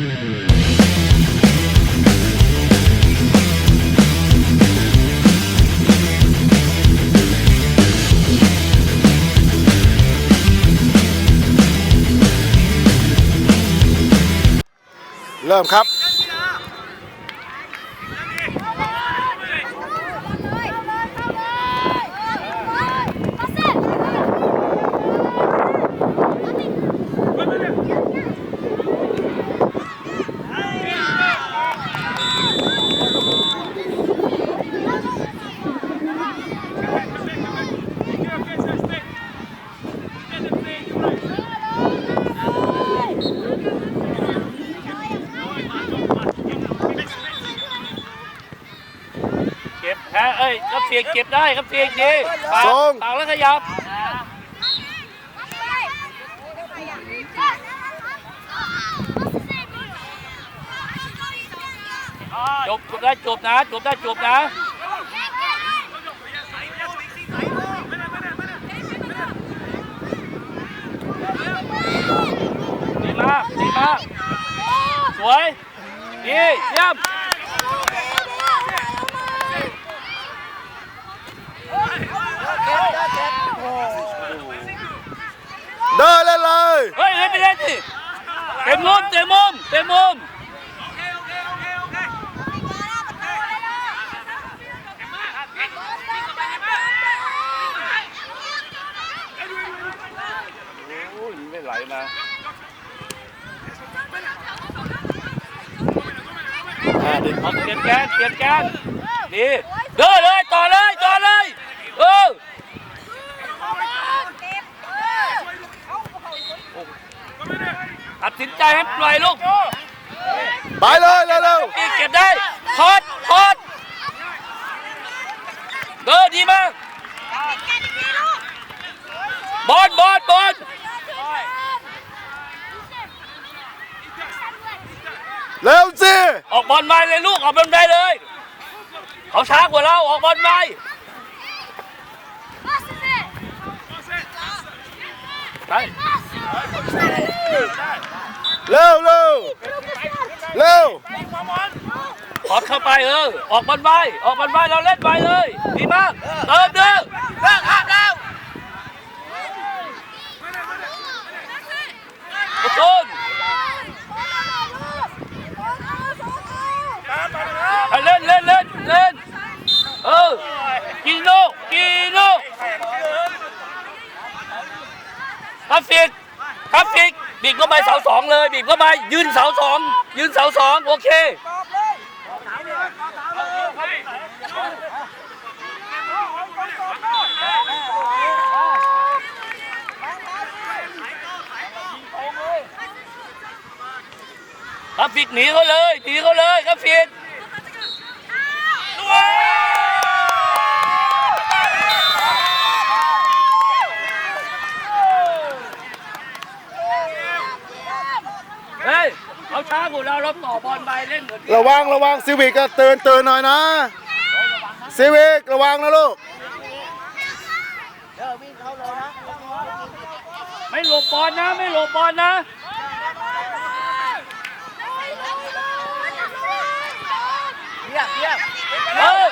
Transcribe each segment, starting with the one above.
เริ่มครับ เก็บฮะเอ้ยครับเสียงเก็บได้ครับเสียงดีปากส่ง ปากแล้วขยับจบจบได้จบนะจบได้จบนะ ดีมากดีมากสวยดีเยี่ยม เดินเลยเลยเฮ้ยเล่นไปเล่นสิเต็มมุมเต็มมุมเต็มมุมโอ้ยไม่ไหลมาอ่าดึงออกเปลี่ยนแกนเปลี่ยนแกนดีเดินเลยต่อเลยต่อเลยเออตัดสิน ใจให้ปล่อยลูกไปเลยเร็วอีกเก็บได้ทอดทอดเดินดีมาก บอลบอลบอลๆเร็วสิออกบอลไปเลยลูกออกบอลไปเลย เขาช้ากว่าเราออกบอลไปไป เร็วเร็วเร็วขอดเข้าไปเออ ออกบอลไปออกบอลไปเราเล่นไปเลย ดีมากเติมเด้อเลิกห้ามแล้วกระตุ้นเล่นเล่นเล่นเล่นเออกินโนกินโนกราฟิกกราฟิก บีบเข้าไปเสาสองเลยบีบเข้าไปยืนเสาสองยืนเสาสองโอเคกราฟิกหนีเขาเลยหนีเขาเลยกราฟิก เฮ้ยเขา ช้ากว่าเราเราต่อบอลไปเล่นเหมือนระวังระวังซีวิกก็เตือนเตือนหน่อยนะซีวิกระวังนะลูกไม่หลบบอลนะ ไม่หลบบอลนะเออ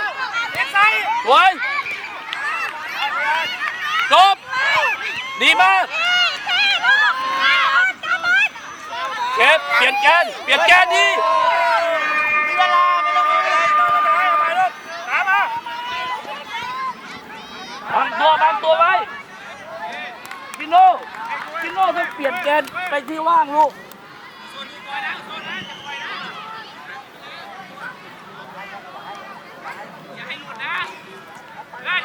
สวยจบดีมาก เก็บเปลี่ยนแกนเปลี่ยนแกนดีบางตัวบางตัวไว้พี่โน่พี่โน่ต้องเปลี่ยนแกนไปที่ว่างลูก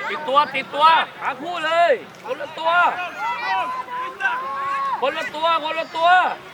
ติดตัวติดตัวหาคู่เลยคนละตัวคนละตัวคนละตัว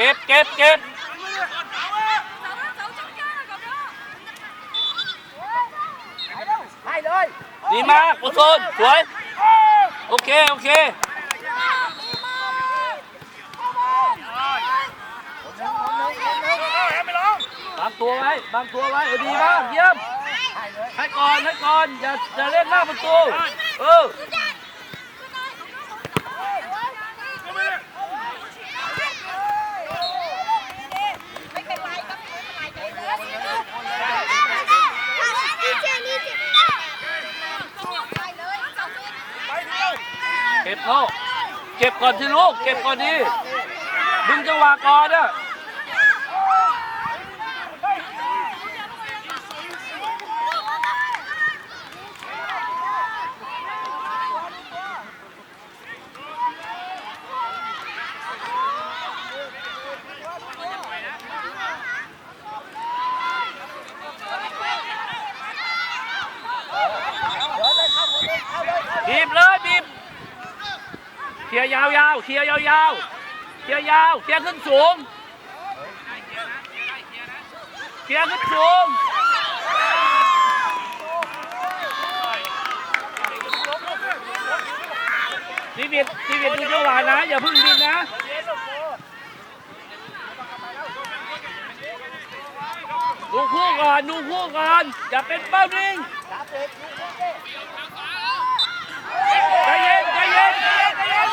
เก็บเก็บเก็บดีมากโอโซนสวย โอเค โอเคบางตัวไว้บางตัวไว้เออดีมากเยี่ยมให้ก่อนให้ก่อนอย่าอย่าเล่นหน้าประตูเออ เก็บเขาเก็บก่อนสิลูก เก็บก่อนดีดึงจังหวะก่อนอะ บีบเลยบีบเค ลียร์ยาวเคลียร์ยาวเคลียร์ยาวเคลียร์ขึ้นสูงเคลียร์ขึ้นสูงทีวีทีวีดูจังหวะนะ อย่าพึ่งบินนะดูคู่ก่อนดูคู่ก่อนอย่าเป็นเป้านิ่งใจเย็นใจเย็นใจเย็นใจเย็น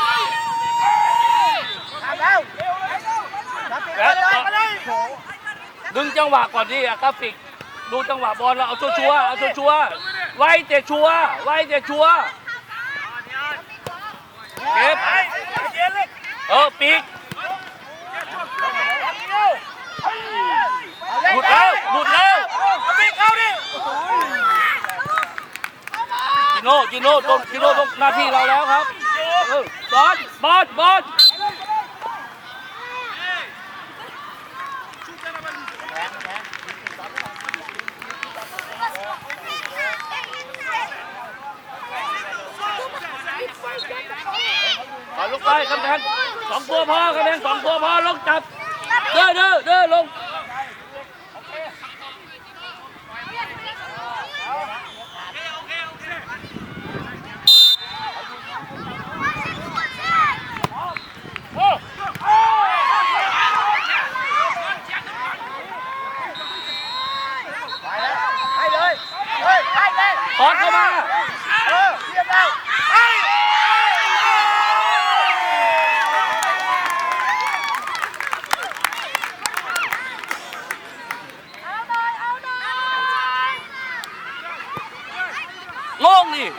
แล้ว ดึงจังหวะก่อนดิอะกราฟิก ดูจังหวะบอลแล้วเอาชัวชัวร์เอาชัวชัวร์ไว้แต่ชัวร์ไว้แต่ชัวร์เก็บเออปีกหลุดแล้วหลุดแล้วจิโน่จิโน่ต้องจิโน่ต้องหน้าที่เราแล้วครับบอลบอลบอล เอาลูกไปกำแพงสองตัว พอกำแนนสองตัวพอลงจับเด้อเด้อเด้อลงขอเข้ามาโล่งนี่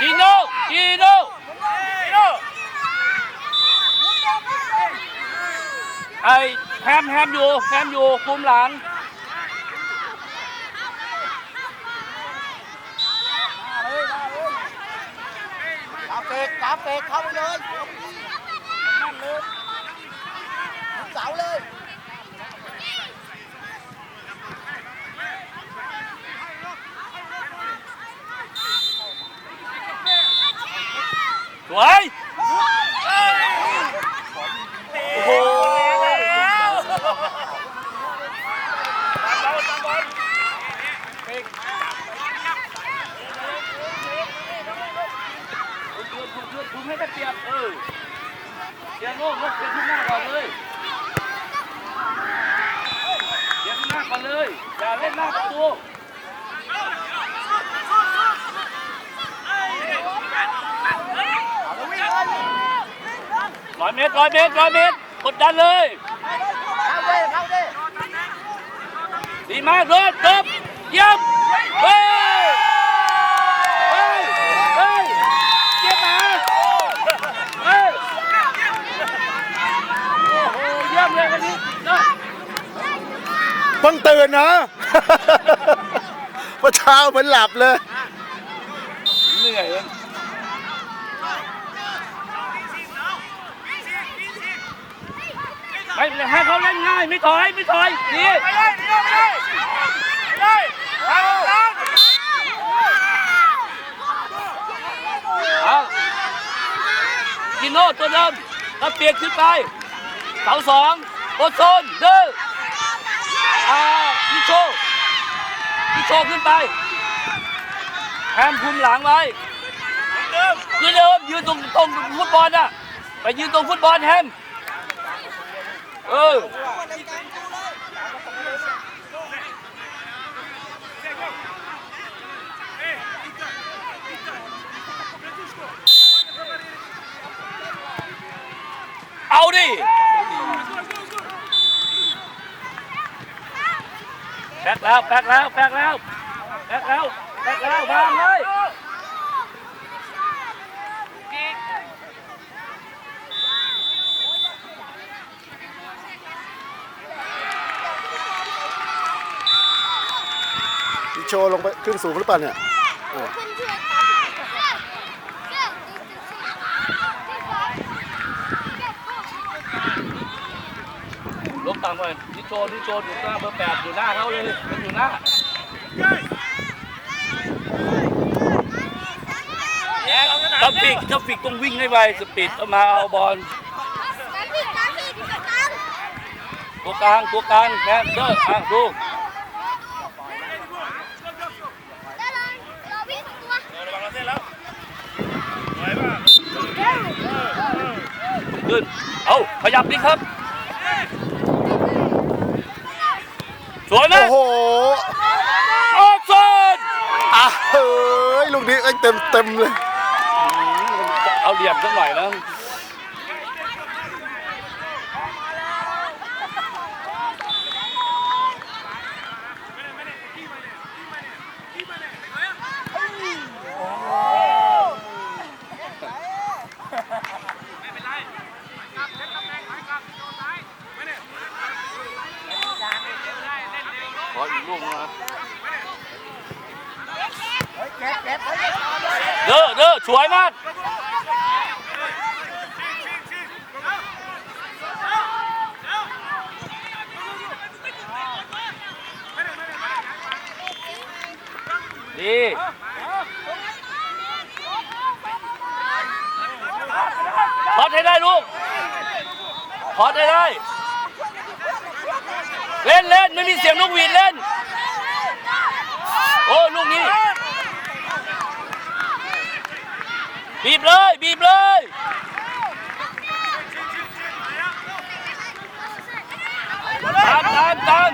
จีโน่จีโน่ไอแฮมแฮมอยู่แฮม อยู่คุมหลังกาเฟกกาเฟกเข้าไปเลยนั่นเลยเสาเลย สวยโอ้โหคุณให้ได้เปรียบเออเดี๋ยวโง่ก็เดี๋ยวขึ้นหน้าก่อนเลยเดี๋ยวขึ้นหน้าก่อนเลย อย่าเล่นหน้าประตู ร้อยเมตรร้อยเมตรร้อยเมตรกดดันเลยเข้าเลยเข้าเลยดีมากเดินจบเยี่ยมเฮ้ยเฮ้ยเฮ้ยเยี่ยมมาเฮ้ยโอ้โหเยี่ยมเลยวันนี้นะเพิ่งตื่นนะเมื่อเช้าเหมือนหลับเลยเหนื่อย เลยไม่ให้เขาเล่นง่ายไม่ถอยไม่ถอยดีไปเลยไปเลยไปเลยไปเลยเอากินโน่ตัวเดิมแล้วเปียนขึ้นไปเสาสองโอโซนเด้ออ่านิโชนิโชขึ้นไปแฮมคุมหลังไว้ยืนเดิมยืนตรงตรงฟุตบอลน่ะไปยืนตรงฟุตบอลแฮม เออเอาดิแบกแล้วแบกแล้วแบกแล้วแบกแล้วแบกแล้ววางเลย มี โชว์ลงไปขึ้นสูงหรือเปล่าเนี่ยขึ้นเชือกตามเชือกเชือกเชือกที่สองเก็บข้อลบต่ำไปนิโชนิโชอยู่หน้าเบอร์แปดอยู่หน้าเขาเลยมันอยู่หน้าถ้าฟิกถ้าฟิกต้องวิ่งให้ไวสปีดเอามาเอาบอลการผิดการผิดที่กลางตัวกลางตัวกลางแฮมเดอร์อะดูได้เลยรอพี่สองตัว ขึ้นเอาข ยับดิครับ สวยไหมโอ้โหออกโซนอะเฮ้ยลูกนี้เอ้ยเต็มเต็มเลย เอาเหลี่ยมสักหน่อยนะขออีกลูกนะ เก็บเก็บเฮ้ย เด้อเด้อ สวยมากดีพอดให้ได้ลูกพอดให้ได้ เล่นเล่นไม่มีเสียงนกหวีดเล่น โอ้ ลูกนี้ บีบเลย บีบเลย ตามตามตาม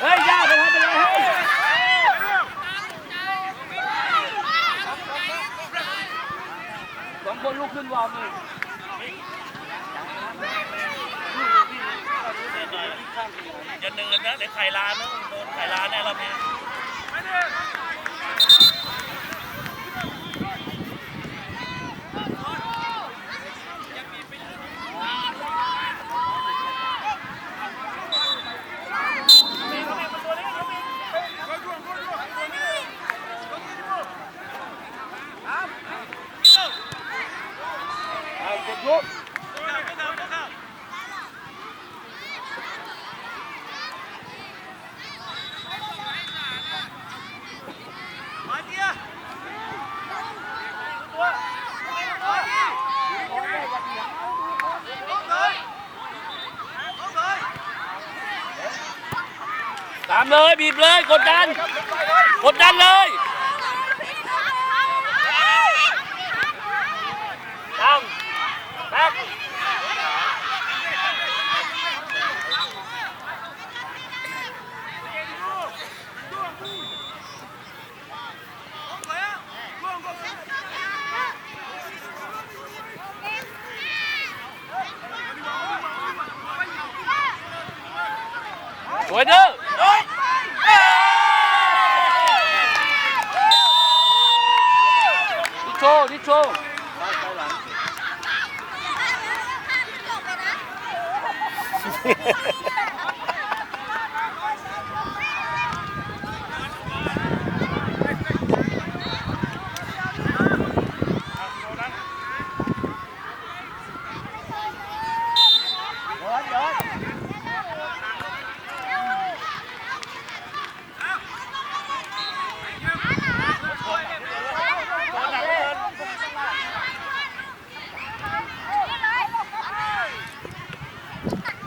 เฮ้ยยากไปทำอะไรเฮ้ยสองคนลุกขึ้นวอร์มเลยอย่าเนินนะเดี๋ยวไข่ลานนะโดนไข่ลานแน่รอบนี้ เอาเก็ บลูกตามเลยบีบเลยกดดัน กดดันเลยตามแบ็คสวยเด้อนิ โชนิโช จบเลยนะ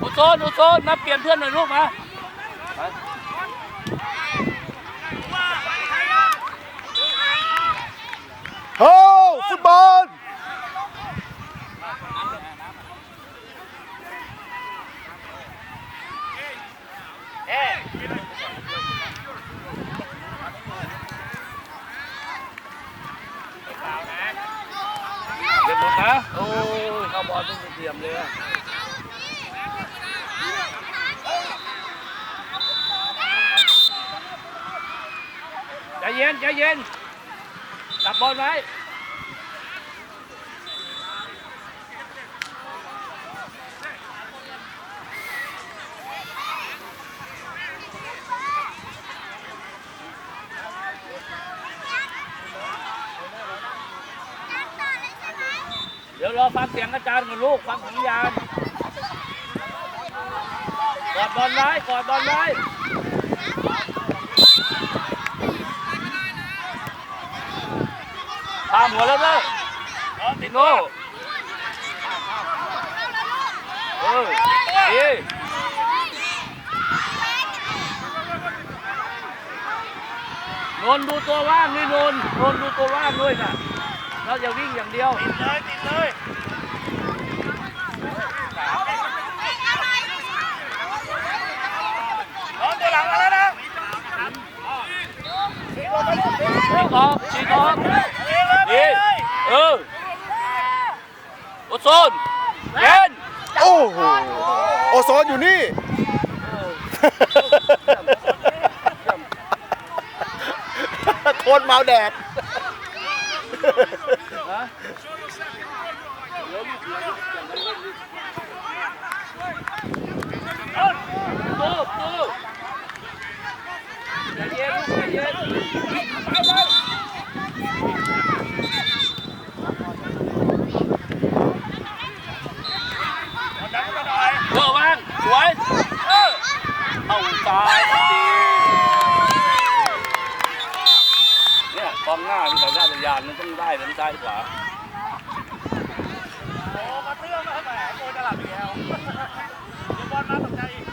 ส โซนโอโซนมาเปลี่ยนเพื่อนหน่อยลูกมาไปโอ้ฟุตบอลเรียบหมดนะ โอ้ยเข้าบอลเป็นเทียมเลยอะใจ เย็นใจเย็นจับบอลไว้เดี๋ยวรอฟังเสียงอาจารย์กับลูกฟังสัญญาณกอดบอลไว้กอดบอลไว้ามหัวแล้วเด้อติโน่เออดีนนดูตัวว่างนี่นนนนดูตัวว่างด้วยนะเราจะวิ่งอย่างเดียวติดเลยติดเลยนอนตัวหลังมาแล้วนะฉีกออกฉีกออก เออโอโซนเย็นโอ้โหโอโซนอยู่นี่โทนเมาแดด ฮะตู้ตู้ใจเย็นใจเย็นเบอร์วางสวยเออ เอายดีเนี่ยกองหน้ามีสัญชาตญาณมันต้องได้ทั้งซ้ายขวาโอ้มาเตื้อมาแหมโกจะหลับอีกแล้วเดี๋ยวบอลมาตกใจอีก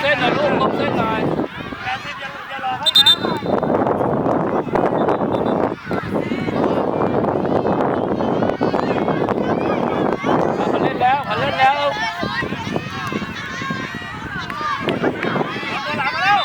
เส้นหน่อยลูกลงเส้นหน่อย แปดสิบอย่าอย่ารอเขาอีกนะ เขาเล่นแล้วเขาเล่นแล้ว ตัวหลังมาแล้ว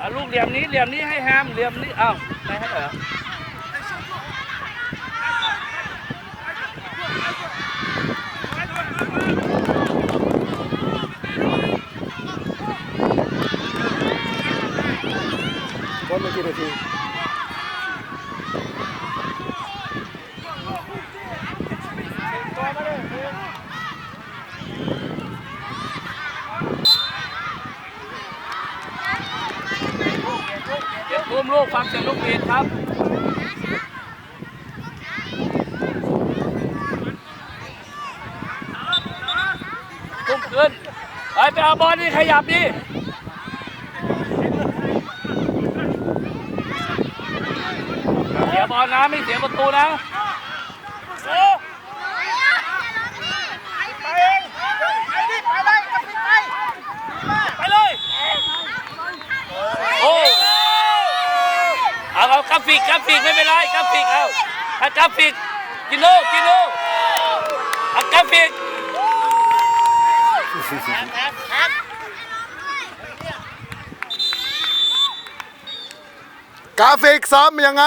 อะลูกเหลี่ยมนี้เหลี่ยมนี้ให้แฮมเหลี่ยมนี้อ้าวไม่ให้เหรอ บอลมากี่ นาทีเก็บทุ่มลูกฟังเสียงลูกเบียดครับทุ่มขึ้นไปไปเอาบอลนี่ขยับดิเสีย บอลนะไม่เสียประตูนะโอ้ไปเองไปดิไปเลยโอ้เอาเอากราฟิกกราฟิกไม่เป็นไรกราฟิกเอาเอากราฟิกกินโลกินโลเอากราฟิกกราฟิกซ้ำยังไง